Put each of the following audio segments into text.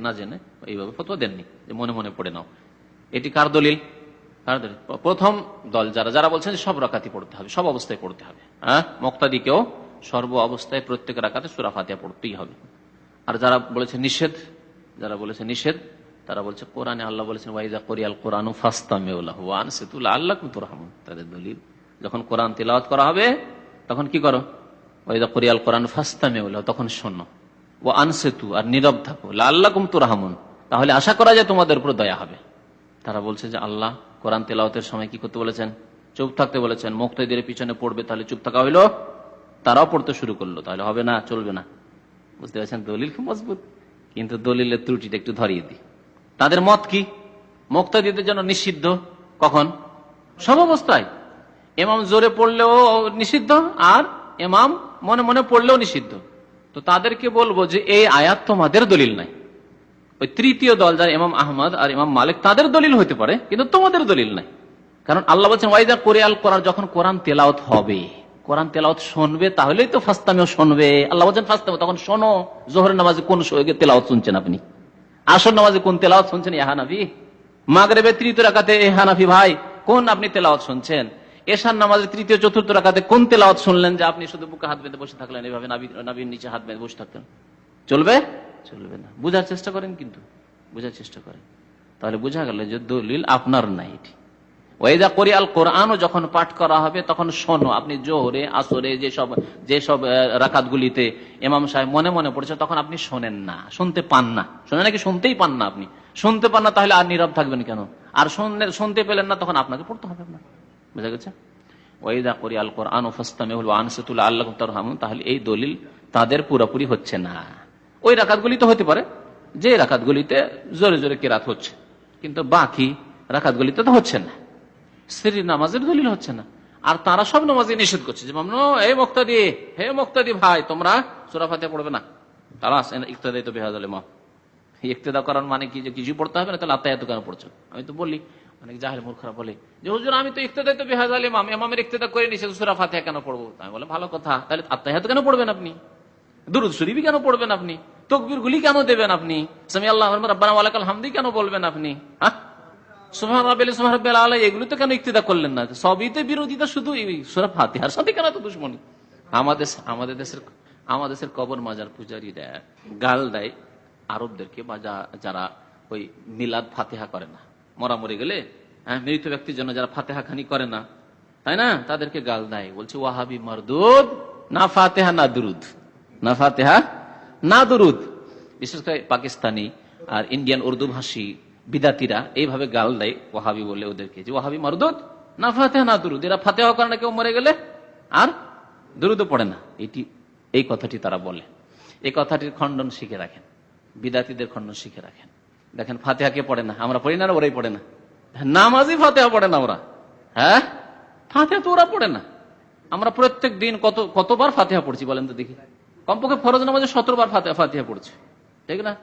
না জেনে এইভাবে ফতোয়া দেননি, যে মনে মনে পড়ে নাও। এটি কার দলিল? কার দলিল? প্রথম দল যারা যারা বলছেন সব রাকাতি পড়তে হবে, সব অবস্থায় পড়তে হবে। হ্যাঁ? মক্তাদিকেও সর্ব অবস্থায় প্রত্যেক রাকাতে সুরা ফাতিয়া পড়তেই হবে। আর যারা বলেছে নিষেধ, যারা বলেছে নিষেধ, তারা বলছে কোরআনে আল্লাহ বলেছেন ওয়াইজা কোরিয়াল কোরআন ফাস্তামেউল্লাহান সেতুল আল্লাহ কুমতুর রহমান তাদের দলিল, যখন কোরআন তিলাওয়াত করা হবে, তখন কি করো? ওয়াইজা কোরিয়াল কোরআন ফাস্তা ফাস্তামেউল্লাহ তখন শোনো। ও আনসেতু আর নীরব থাকো। আল্লাহ কুমতু রাহমুন তাহলে আশা করা যায় তোমাদের উপর দয়া হবে। তারা বলছে যে, আল্লাহ কোরআন তেলাওতের সময় কি করতে বলেছেন? চুপ থাকতে বলেছেন। মুক্তদের পিছনে পড়বে, তাহলে চুপ থাকা হইল। তারাও পড়তে শুরু করল। তাহলে হবে না, চলবে না। বুঝতে পারছেন? দলিল খুব মজবুত। কিন্তু দলিলের ত্রুটিটা একটু ধরিয়ে দিই। তাদের মত কি? মুক্তাদিদের জন্য নিষিদ্ধ? কখন? সব অবস্থায়। এমাম জোরে পড়লেও নিষিদ্ধ আর এমাম মনে মনে পড়লেও নিষিদ্ধ। তো তাদেরকে বলব যে এই আয়াত তোমাদের দলিল নাই। ওই তৃতীয় দল যারা ইমাম আহমদ আর ইমাম মালিক, তাদের দলিল হতে পারে, কিন্তু তোমাদের দলিল নাই। কারণ আল্লাহ বলছেন, ওয়াইদা কোরিয়াল করার যখন কোরআন তেলাওত হবে, কোরআন তেলাওত শুনবে, তাহলেই তো ফাস্তামেও শুনবে। আল্লাহ বলছেন ফাস্তামে তখন শোনো, জোহরের নামাজে কোন তেলাওত শুনছেন আপনি? আসর নামাজে কোন তেলাওত শুনছেন ইহানাফি মাগরেবে তৃতীয় রাকাতে হানাফি ভাই, কোন আপনি তেলাওত শুনছেন? এশার নামাজের তৃতীয়, চতুর্থ রাকাতে কোন তেলাওত শুনলেন যে আপনি শুধু বুকে হাত বেঁধে বসে থাকলেন? এভাবে নাবির নিচে হাত বেঁধে বসে থাকতেন। চলবে? চলবে না। বুঝার চেষ্টা করেন কিন্তু। বুঝার চেষ্টা করেন। তাহলে বোঝা গেল যে দলিল আপনার নাই এটি। ওয়াইদা কোরিয়াল কোরআনও যখন পাঠ করা হবে, তখন শোনো, আপনি জোহরে, আসরে, যেসব যেসব রাকাত গুলিতে এমাম সাহেব মনে মনে পড়েছে, তখন আপনি শোনেন না। শুনতে পান না। শোনেন নাকি শুনতেই পান না আপনি? শুনতে পান না, তাহলে আর নীরব থাকবেন কেন? আর শুনতে পেলেন না, তখন আপনাকে পড়তে হবে আপনার বুঝা গেছে? ওয়াইদা কোরিয়াল কোরআন ও ফাস্তামেহুল আনসতুল আল্লাহ তারহামুন। তাহলে এই দলিল তাদের পুরোপুরি হচ্ছে না। ওই রাকাতগুলি তো হতে পারে। যে রাকাতগুলিতে জোরে জোরে কেরাত হচ্ছে। কিন্তু বাকি রাকাতগুলিতে তো হচ্ছে না। স্ত্রী নামাজের দলিল হচ্ছে না। আর তারা সব নামাজে নিষেধ করছে। যে মামনো, হে মুক্তাদি হে মুক্তাদি ভাই, তোমরা সুরা ফাতে পড়বে না। তারা ইকতাদাই তো বেহাজ মা ইকতেদা করার মানে কি? যে কিছু পড়তে হবে না, তাহলে আত্মায় এত কেন পড়ছো? আমি তো বলি অনেক জাহেল মূর্খরা বলে যে, হুজুর, আমি তো ইকতেদাই তো বেহাজ আলী মাম ইমামের ইকতেদা করে নিছে সুরা ফাতে কেন পড়ব? আমি বলে ভালো কথা। তাহলে আত্মায় কেন পড়বেন আপনি? দুরুদ শরীফই কেন পড়বেন আপনি? তকবির গুলি কেন দেবেন আপনি? সামি আল্লাহ রব্বানা ওয়ালাকাল হামদি কেন বলবেন আপনি? হ্যাঁ? সুবহান রাব্বিল সুবহান রাব্বিল আলা এগুলো তো কেন ইক্তিদা করলেন না? সবই তো বিরোধিতা শুধু সূরা ফাতিহার সাথে কেন তো দুশ্মনী? আমাদের আমাদের দেশের আমাদের দেশের কবর মাজার পূজারীরা গাল দেয় আরবদেরকে, বা যারা ওই মিলাদ ফাতেহা করে না। মরা মরে গেলে হ্যাঁ মৃত ব্যক্তির জন্য যারা ফাতেহা খানি করে না, তাই না? তাদেরকে গাল দেয়, বলছে, ওয়াহাবি মারদুদ, না ফাতেহা, না দুরুদ। না ফাতেহা, না দুরুদ। বিশেষ করে পাকিস্তানি আর ইন্ডিয়ান উর্দু ভাষী বিদাতিরা এইভাবে গাল দেয় ওয়াহাবি বলে ওদেরকে, যে ওয়াহাবি মারদুদ, না ফাতেহা, না দুরুদ। এরা ফাতেহা করে না, কেউ মরে গেলে আর দুরুদও পড়ে না। এটি, এই কথাটি তারা বলে। এই কথাটির খণ্ডন শিখে রাখেন, বিদাতিদের খণ্ডন শিখে রাখেন। দেখেন ফাতেহা কে পড়ে না? আমরা পড়ি না ওরাই পড়ে না? নামাজই ফাতেহা পড়ে না ওরা। হ্যাঁ? ফাতেহা তো ওরা পড়ে না। আমরা প্রত্যেক দিন কত, কতবার ফাতেহা পড়ছি বলেন তো দেখি। কমপক্ষে ফরজ নামাজে সতেরো বার ফাতেহা ফাতেহা পড়ছি। ঠিক না?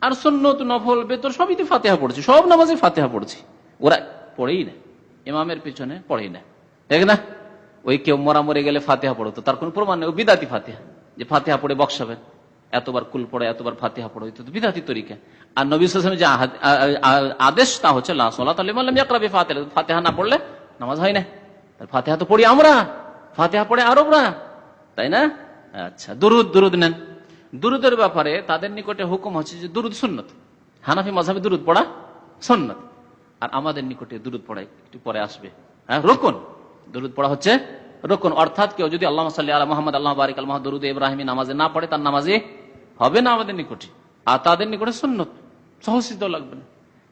আর সন্ন্যত নফল, বেতর সবই তো ফাতেহা পড়ছি। সব নামাজে ফাতেহা পড়ছি। ওরা পড়েই না। ইমামের পিছনে পড়েই না। ঠিক না? ওই কেউ মরা মরে গেলে ফাতেহা পড়তো। তার কোনো প্রমাণ নেই। বিদাতি ফাতেহা। যে ফাতেহা পড়ে বক্সাবেন এতবার কুল পড়ে, এতবার ফাতেহা পড়ে হইতো বিধাতি তরিকা। আর নবী সালামের যে আদেশ তা হচ্ছে, লা সালাত আলিমাল্লাম ইয়াকরাবি ফাতেহা না পড়লে নামাজ হয় না। ফাতেহা তো পড়ি আমরা, ফাতেহা পড়ে আরবরা, তাই না? আচ্ছা দুরুদ দুরুদ নেন। দুরুদের ব্যাপারে তাদের নিকটে হুকুম হচ্ছে যে দুরুদ সুন্নত। হানাফি মজাবে দুরুদ পড়া সুন্নত। আর আমাদের নিকটে দুরুদ পড়া একটু পরে আসবে। হ্যাঁ রোকন। দুরুদ পড়া হচ্ছে রোকন। অর্থাৎ কেউ যদি আল্লাহ সাল্লি আলা মোহাম্মদ, আল্লাহ বারিক আল দরুদ ইব্রাহিমী নামাজে না পড়ে, তার নামাজে হবে না আমাদের নিকটে। আর তাদের নিকটে সুন্নত। সহসিদ্ধ লাগবে না।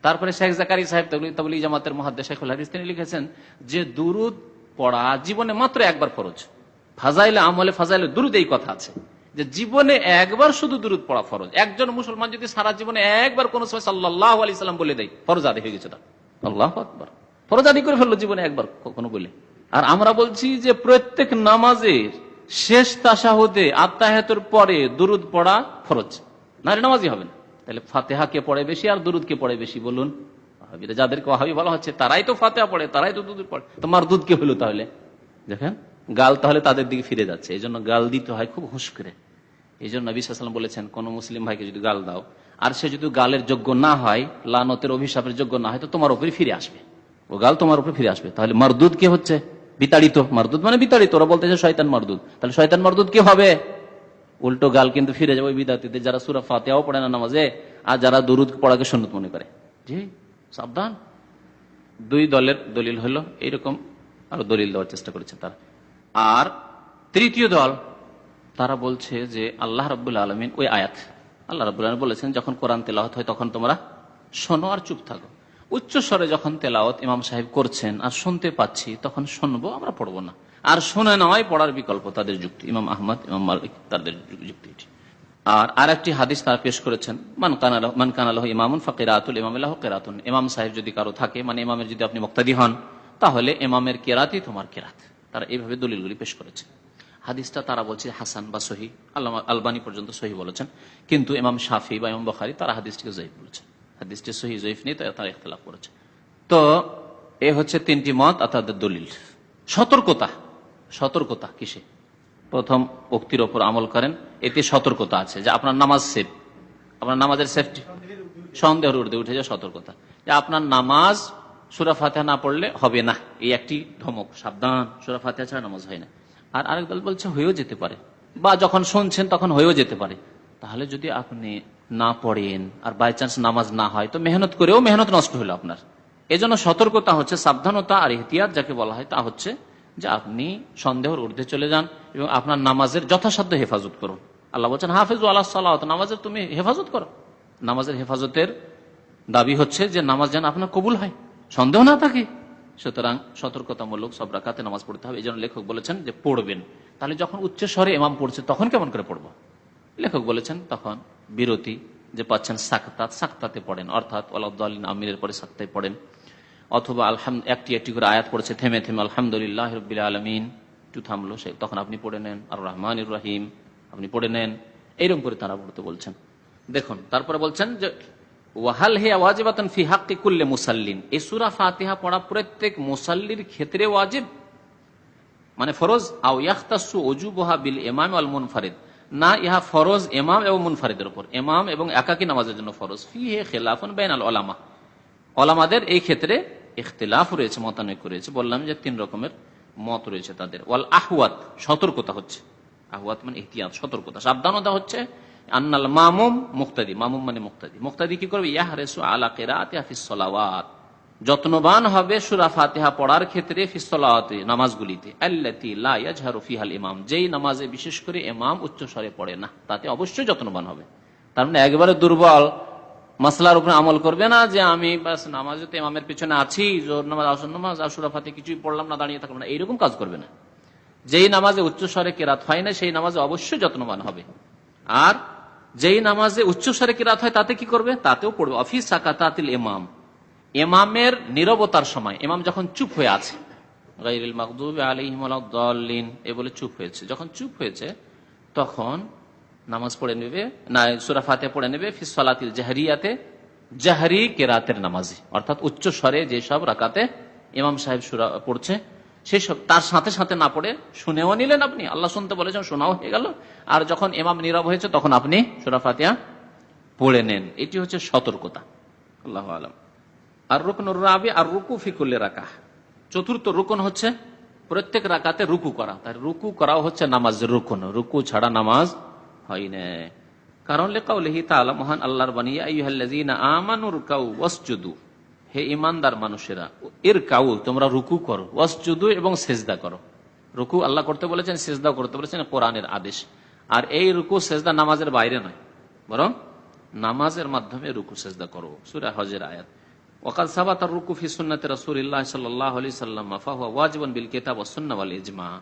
তারপরে শেখ জাকারি সাহেব জামাতের মহাদ্দে শেখুল তিনি লিখেছেন যে, দুরুদ পড়া জীবনে মাত্র একবার ফরজ। ফাজাইলে আমলে ফাজাইলে দুরুদ এই কথা আছে। যে জীবনে একবার শুধু দুরুদ পড়া ফরজ। একজন মুসলমান যদি সারা জীবনে একবার কোন সময় সাল্লাহ আলি সাল্লাম বলে দেয় ফরজ আদি হয়ে গেছে আল্লাহ ফরজ আদি করে ফেলল জীবনে একবার, কখনো বলে। আর আমরা বলছি যে, প্রত্যেক নামাজের শেষ তাসাহুদে আত্মাহাতের পরে দুরুদ পড়া ফরজ। নারী নামাজই হবে না তাহলে ফাতেহা কে পড়ে বেশি আর দুরুদ কে পড়ে বেশি বলুন। যাদেরকে ওয়াহাবি বলা হচ্ছে, তারাই তো ফাতেহা পড়ে, তারাই তো দুধ পড়ে। তোমার দুধ কে হলো তাহলে? দেখেন, গাল তাহলে তাদের দিকে ফিরে যাচ্ছে। এই জন্য গাল দিতে হয় খুব হুঁশ করে। এই জন্য নবী বলেছেন, কোন মুসলিম ভাইকে যদি গাল দাও, আর সে যদি গালের যোগ্য না হয়, লানতের অভিশাপের যোগ্য না হয়, তো তোমার উপরে ফিরে আসবে। ও গাল তোমার উপরে ফিরে আসবে। তাহলে মার দুধ কে হচ্ছে? বিতাড়িত মারদুদ মানে বিতাড়িত, ওরা বলতেছে শয়তান মারদুদ। তাহলে শয়তান মারদুদ কি হবে? উল্টো গাল কিন্তু ফিরে যাবে বিদাতিতে যারা সুরা ফাতেহাও পড়ে না নামাজে, আর যারা দরুদ পড়াকে সন্ন্যত মনে করে। জি, সাবধান। দুই দলের দলিল হলো, এইরকম আরও দলিল দেওয়ার চেষ্টা করেছে তারা। আর তৃতীয় দল, তারা বলছে যে আল্লাহ রাবুল আলমিন ওই আয়াত, আল্লাহ রাবুল আলমিন বলেছেন, যখন কোরআন তেলাহত হয়, তখন তোমরা শোনো আর চুপ থাকো। উচ্চ স্বরে যখন তেলাওয়াত ইমাম সাহেব করছেন আর শুনতে পাচ্ছি, তখন শুনব, আমরা পড়ব না। আর শুনে নেওয়াই পড়ার বিকল্প তাদের যুক্তি। ইমাম আহমদ, ইমাম মালিক, তাদের যুক্তি। আর আরেকটি হাদিস তারা পেশ করেছেন, মান কানাল মান কানালহ ইমামুন ফকিরাতুল ইমাম আল্লাহ কেরাতুন। ইমাম সাহেব যদি কারও থাকে মানে ইমামের যদি আপনি মুক্তাদি হন, তাহলে ইমামের কেরাতই তোমার কেরাত। তারা এইভাবে দলিলগুলি পেশ করেছে। হাদিসটা তারা বলছে হাসান বা সহি আল্লাহ আলবানী পর্যন্ত সহি বলেছেন। কিন্তু ইমাম শাফি বা ইমাম বখারি তারা হাদিসটিকে জয়ীফ বলেছেন। হাদিসটি সহি জয়ীফ নিয়ে তারা- ইখতলাফ করেছে। তো এ হচ্ছে তিনটি মত তাদের দলিল। সতর্কতা সতর্কতা কিসে? প্রথম, উক্তির ওপর আমল করেন। এতে সতর্কতা আছে, যে আপনার নামাজ সেফ। আপনার নামাজের সেফটি সন্দেহের ঊর্ধ্বে উঠে যায় সতর্কতা। যে আপনার নামাজ সুরা ফাতেহা না পড়লে হবে না। এই একটি ধমক। সাবধান, সুরা ফাতেহা ছাড়া নামাজ হয় না। আর আরেক দল বলছে, হয়েও যেতে পারে। বা যখন শুনছেন, তখন হয়েও যেতে পারে। তাহলে যদি আপনি না পড়েন, আর বাই চান্স নামাজ না হয়, তো মেহনত করেও মেহনত নষ্ট হলো আপনার। এজন্য সতর্কতা হচ্ছে সাবধানতা আর ইহতিয়াত, যাকে বলা হয় তা হচ্ছে যে আপনি সন্দেহের ঊর্ধ্বে চলে যান এবং আপনার নামাজের যথাসাধ্য হেফাজত করুন। আল্লাহ বলছেন, হাফিজ আল্লাহ সাল্লাহ নামাজের তুমি হেফাজত করো। নামাজের হেফাজতের দাবি হচ্ছে যে নামাজ যেন আপনার কবুল হয়, সন্দেহ না থাকে। সুতরাং সতর্কতামূলক সব রাখাতে নামাজ পড়তে হবে। এই জন্য লেখক বলেছেন যে পড়বেন। তাহলে যখন উচ্চ স্বরে ইমাম পড়ছে, তখন কেমন করে পড়ব? লেখক বলেছেন, তখন বিরতি যে পাচ্ছেন সাকতাত, সাকতাতে পড়েন। অর্থাৎ আলাউদ্দিন আমিরের পরে সাকতায় পড়েন। অথবা আলহাম, একটি একটি করে আয়াত পড়েছে, থেমে থেমে, আলহামদুলিল্লাহ রবিল আলমিন। একটু থামলো সে। তখন আপনি পড়ে নেন আর রহমান রাহিম। আপনি পড়ে নেন। এইরকম করে তারা পড়তে বলছেন। দেখুন, তারপরে বলছেন যে, ওয়াহাল হে ওয়াজিবাতন ফি হাক্কি কুল্লে মুসাল্লিন? এই সুরা ফাতিহা পড়া প্রত্যেক মুসাল্লির ক্ষেত্রে ওয়াজিব। মানে ফরজ, আও ইয়াখতাসু ওজুবহা বিল ইমাম আল মুনফারিদ। না, ইহা ফরজ এমাম এবং মুনফারিদের উপর। এমাম এবং একাকী নামাজের জন্য ফরজ। ফি হে খেলাফন বেন আল ওলামা ওলামাদের এই ক্ষেত্রে ইখতিলাফ রয়েছে, মতানৈক্য রয়েছে। বললাম যে তিন রকমের মত রয়েছে তাদের। ওয়াল আহওয়াত, সতর্কতা হচ্ছে। আহওয়াত মানে ইহতিয়াত, সতর্কতা। সাবধানতা হচ্ছে আন্নাল মামুম মুক্তাদি। মামুম মানে মুক্তাদি। মুক্তাদি কি করবে? ইয়াহরেসু আলা কেরাতে হাফিজ সলাওয়াত। যত্নবান হবে সুরা ফাতিহা পড়ার ক্ষেত্রে ফিসলাতে নামাজগুলিতে। আল্লাতি লা ইয়াজহারু ফিহাল ইমাম। যেই নামাজে বিশেষ করে ইমাম উচ্চ স্বরে পড়ে না, তাতে অবশ্যই যত্নবান হবে। তার মানে একবারে দুর্বল। মাসলার উপরে আমল করবে না যে আমি বাস নামাজে তো ইমামের পিছনে আছি জোর নামাজ আসন নামাজ, আর সুরা ফাতে কিছুই পড়লাম না, দাঁড়িয়ে থাকলাম না, এইরকম কাজ করবে না। যেই নামাজে উচ্চ স্বরে কেরাত হয় না, সেই নামাজে অবশ্যই যত্নবান হবে। আর যেই নামাজে উচ্চ স্বরে কেরাত হয়, তাতে কি করবে? তাতেও পড়বে। অফিস সাকাতাতিল ইমাম। ইমামের নিরবতার সময়, ইমাম যখন চুপ হয়ে আছে এ বলে চুপ হয়েছে। যখন চুপ হয়েছে, তখন নামাজ পড়ে নেবে, না, সুরা ফাতে পড়ে নেবে ফিসলাতিল জাহরিয়াতে, জাহরি কেরাতের নামাজি, অর্থাৎ উচ্চ স্বরে যেসব রাকাতে ইমাম সাহেব সুরা পড়ছে সেই সব, তার সাথে সাথে না পড়ে শুনেও নিলেন আপনি। আল্লাহ শুনতে বলেছেন, শোনাও হয়ে গেল। আর যখন ইমাম নীরব হয়েছে, তখন আপনি সুরা ফাতিয়া পড়ে নেন। এটি হচ্ছে সতর্কতা। আল্লাহ আলম। আর রুকন রাবি আর রুকু ফিকুল্লে রাখা চতুর্থ রুকন হচ্ছে প্রত্যেক রাকাতে রুকু করা। তার রুকু করাও হচ্ছে নামাজ রুকন। রুকু ছাড়া নামাজ হয় না। কারণ লেখাও লেহি তালা মহান আল্লাহর বানিয়া হে ইমানদার মানুষেরা এর কাউ তোমরা রুকু করো, ওয়াসজুদু এবং সেজদা করো। রুকু আল্লাহ করতে বলেছেন, সেজদাও করতে বলেছেন কোরআনের আদেশ। আর এই রুকু সেজদা নামাজের বাইরে নয়, বরং নামাজের মাধ্যমে রুকু সেজদা করো। সুরা হজের আয়াত। ওকাল সাবাত রুকু ফি সুন্নাতে রাসূলিল্লাহ সাল্লাল্লাহু আলাইহি সাল্লাম, ফাহুয়া ওয়াজিবুন বিল কিতাব ওয়াস ইজমা।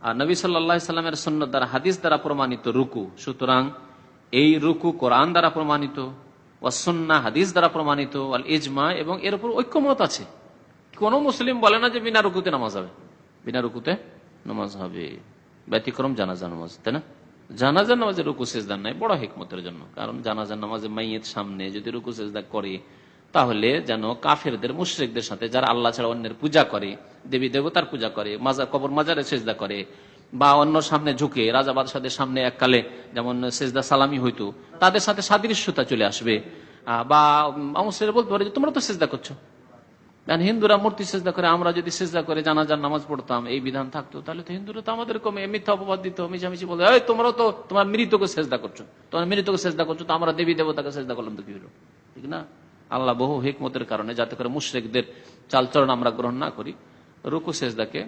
আর নবী আলাইহি সাল্লামের সুন্নাত দ্বারা, হাদিস দ্বারা প্রমাণিত রুকু। সুতরাং এই রুকু কোরআন দ্বারা প্রমাণিত, ওয়াস সুন্নাহ হাদিস দ্বারা প্রমাণিত, ওয়াল ইজমা এবং এর উপর ঐক্যমত আছে। কোন মুসলিম বলে না যে বিনা রুকুতে নামাজ হবে। বিনা রুকুতে নামাজ হবে। ব্যতিক্রম জানাজা নামাজ, তাই না? জানাজার নামাজে রুকু সেজদার নাই। বড় হেকমতের জন্য। কারণ জানাজার নামাজে মাইয়ের সামনে যদি রুকু, সেজদা করে তাহলে যেন কাফেরদের, মুশ্রিকদের সাথে যারা আল্লাহ ছাড়া অন্যের পূজা করে, দেবী দেবতার পূজা করে, মাজার, কবর মাজারে সেজদা করে, বা অন্য সামনে ঝুঁকে, রাজা বাদশাদের সামনে এককালে যেমন সেজদা সালামি হইতো, তাদের সাথে সাদৃশ্যতা চলে আসবে। বা অমুসলিরা বলতে পারে যে তোমরা তো সেজদা করছ। কারণ হিন্দুরা মূর্তি সেজদা করে, আমরা যদি সেজদা করে জানাজার নামাজ পড়তাম, এই বিধান থাকতো, তাহলে তো হিন্দুরা তো আমাদের কমে মিথ্যা অপবাদ দিত, মিছামিছি বলতো, এই, তোমরাও তো, তোমার মৃতকে সেজদা করছ, তোমার মৃতকে সেজদা করছ, তো আমরা দেবী দেবতাকে সেজদা করলাম তো কি হলো? ঠিক না? আল্লাহ বহু হিকমতের কারণে, যাতে করে মুশ্রেকদের চালচরণ আমরা গ্রহণ না করি, রুকু সেজদাকে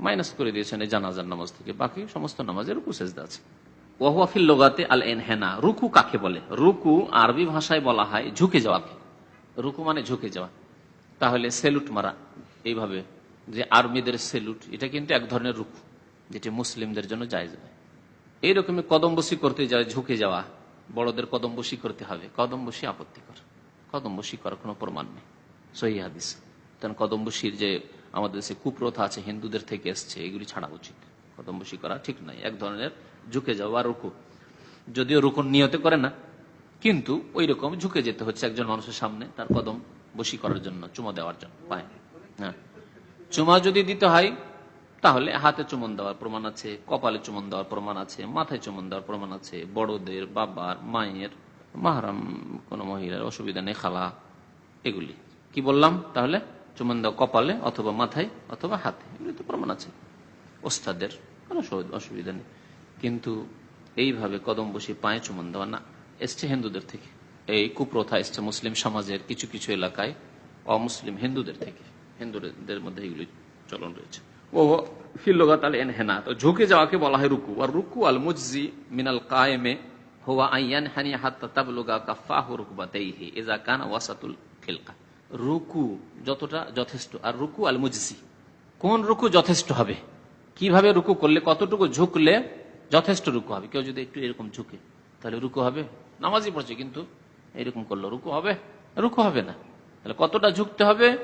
মাইনাস করে দিয়েছেন এই জানাজার নামাজ থেকে। বাকি সমস্ত নামাজে রুকু সেজদা আছে। ওয়াহুয়াফিল লোগাতে আল এনহেনা। রুকু কাকে বলে? রুকু আরবি ভাষায় বলা হয় ঝুঁকে যাওয়াকে। রুকু মানে ঝুঁকে যাওয়া। তাহলে সেলুট মারা। এইভাবে যে আর্মিদের সেলুট, এটা কিন্তু এক ধরনের রুকু, যেটি মুসলিমদের জন্য জায়জ নয়। এইরকমই কদমবসি করতে যায় ঝুঁকে যাওয়া। বড়দের কদমবসি করতে হবে। কদমবসি আপত্তিকর। কদমবসি করার কোনো প্রমাণ নেই। সহি হাদিস। কারণ কদমবসির যে আমাদের দেশে কুপ্রথা আছে, হিন্দুদের থেকে এসছে, এগুলি ছাড়া উচিত। কদমবসি করা ঠিক নয় এক ধরনের ঝুঁকে যাওয়া রুকু। যদিও রুকুন নিয়তে করে না, কিন্তু ওই রকম ঝুঁকে যেতে হচ্ছে একজন মানুষের সামনে তার কদম বসি করার জন্য, চুমা দেওয়ার জন্য, পায়। হ্যাঁ। চুমা যদি দিতে হয়, তাহলে হাতে চুমন দেওয়ার প্রমাণ আছে, কপালে চুমন দেওয়ার প্রমাণ আছে, মাথায় চুমন দেওয়ার প্রমাণ আছে। বড়দের, বাবার, মায়ের মাহারাম, কোনো মহিলার অসুবিধা নেই, খালা, এগুলি। কি বললাম তাহলে? চুমন দেওয়া কপালে অথবা মাথায় অথবা হাতে এগুলি তো প্রমাণ আছে। ওস্তাদের কোনো অসুবিধা নেই। কিন্তু এইভাবে কদম বসে পায়ে চুমন দেওয়া না, এসছে হিন্দুদের থেকে। এই কুপ্রথা এসছে মুসলিম সমাজের কিছু কিছু এলাকায় অমুসলিম হিন্দুদের থেকে। হিন্দুদের মধ্যে এগুলি চলন রয়েছে। ও ফিল্লগাত আল এনহেনা তো ঝুঁকে যাওয়াকে বলা হয় রুকু। আর রুকু আল মুজি মিনাল কায়েমে কানা ওয়াসাতুল রুকু যতটা যথেষ্ট, আর রুকু কোন রুকু যথেষ্ট হবে? কীভাবে রুকু করলে, কতটুকু ঝুঁকলে যথেষ্ট রুকু হবে? কেউ যদি একটু এরকম ঝুঁকে, তাহলে রুকু হবে। নামাজই পড়ছে, কিন্তু এরকম করল, রুকু হবে? রুকু হবে না। তাহলে কতটা ঝুঁকতে হবে?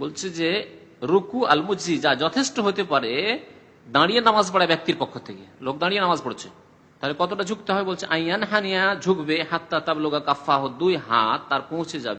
বলছে যে রুকু আল মুজি যা যথেষ্ট হতে পারে, দাঁড়িয়ে নামাজ পড়া ব্যক্তির পক্ষ থেকে। লোক দাঁড়িয়ে নামাজ পড়ছে। তাহলে কতটা ঝুঁকতে হয় বলছে আইয়ান হানিয়া ঝুঁকবে হাত্তা তাবলোগা কাফাহ দুই হাত তার পৌঁছে যাবে।